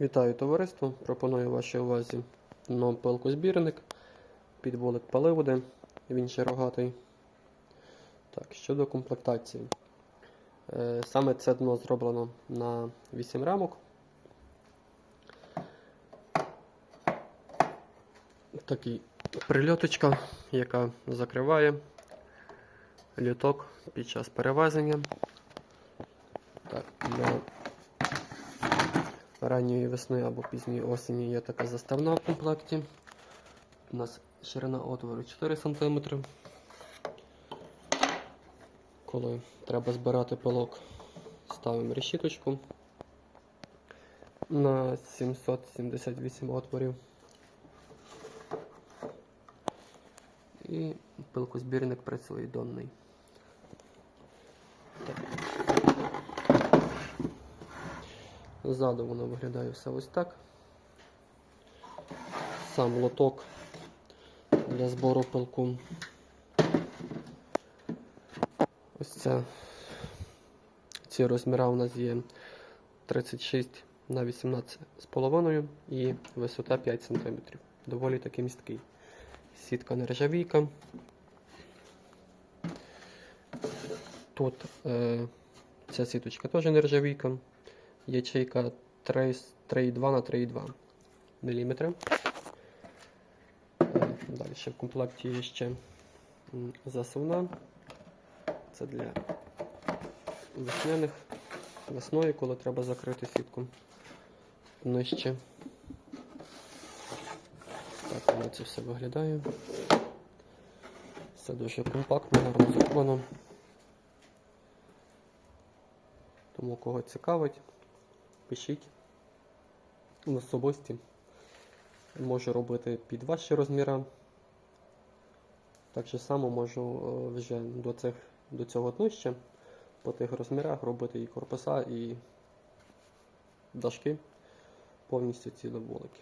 Вітаю товариство! Пропоную вашій увазі дно пилкозбірник, підволик паливоди, він ще рогатий. Так, щодо комплектації. Е, Саме це дно зроблено на 8 рамок. Такий прильоточка, яка закриває літок під час перевезення. Так, для ранньої весни або пізньої осені є така заставна в комплекті. У нас ширина отвору 4 см. Коли треба збирати пилок, ставимо решіточку на 778 отворів. І пилкозбірник працює донний. Ззаду воно виглядає все ось так. Сам лоток для збору пилку. Ось це. Ці розміри у нас є 36 на 18,5 і висота 5 см. Доволі таки місткий. Сітка нержавійка. Тут е, ця сіточка теж нержавійка. Ячейка 3,2 на 3,2 мм. Далі в комплекті є ще засувна. Це для весняних весною, коли треба закрити сітку нижче. Так воно це все виглядає. Все дуже компактно, гарно. Тому кого цікавить, пишіть в особисті. Можу робити під ваші розміри. Так же само можу е, вже до, цих, до цього днища по тих розмірах робити і корпуса, і дашки повністю ці доволики.